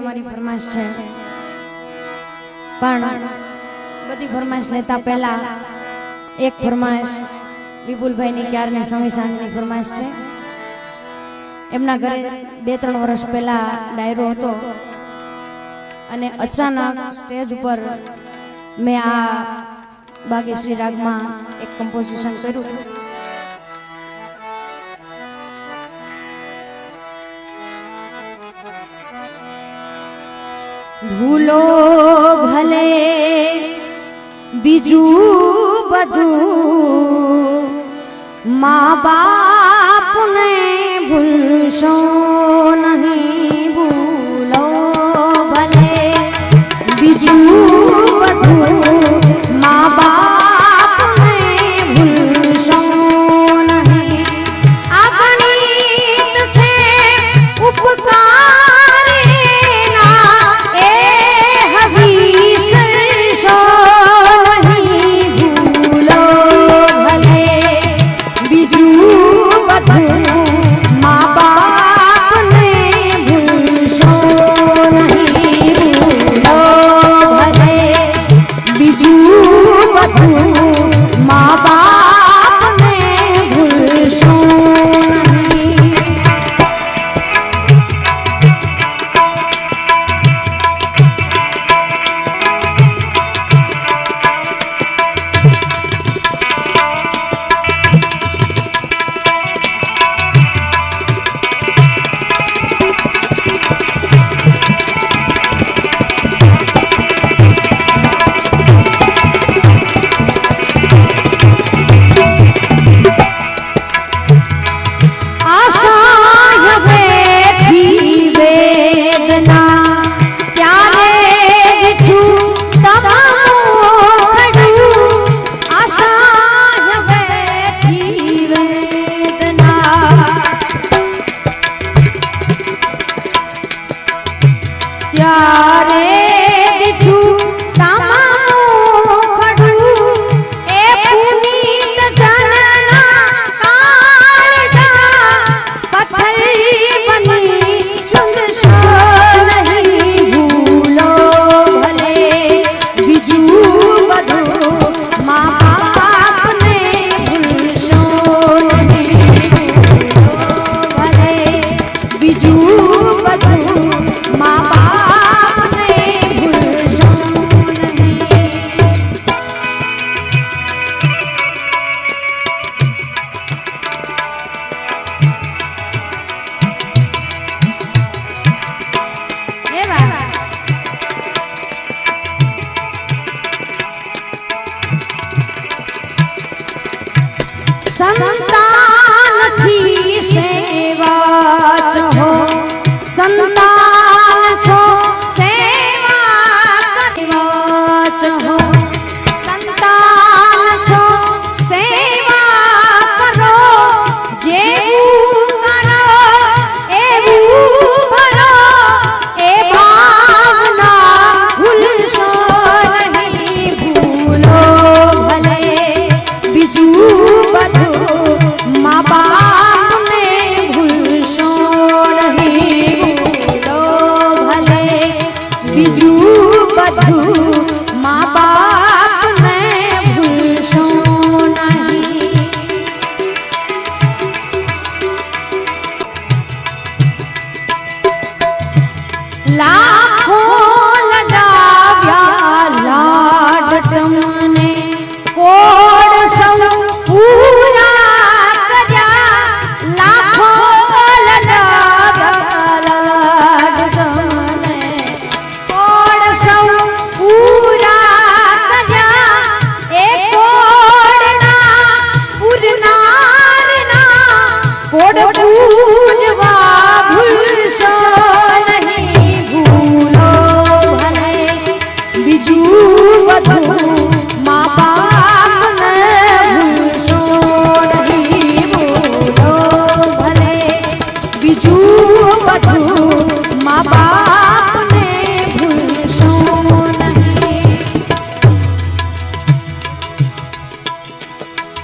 તમારી ફરમાશ છે. પણ બધી ફરમાશ લેતા પહેલા એક ફરમાશ વિપુલભાઈની ક્યારની સંવિધાનની ફરમાશ છે. એમના ઘરે બે ત્રણ વર્ષ પહેલા ડાયરો હતો અને અચાનક સ્ટેજ ઉપર મેં આ બાગેશ્રી રાગમાં એક કમ્પોઝિશન કર્યું. ભૂલો ભલે બીજું બધું મા બાપને ભૂલશો. रा साथ લાખો લડાવ્યા લાડ તમને કોડ સૌ પૂરા કર્યા લાખો લડાવ્યા લાડ તમને કોડ સૌ પૂરા કર્યા એ કોડના પૂરનારના કોડ પૂરા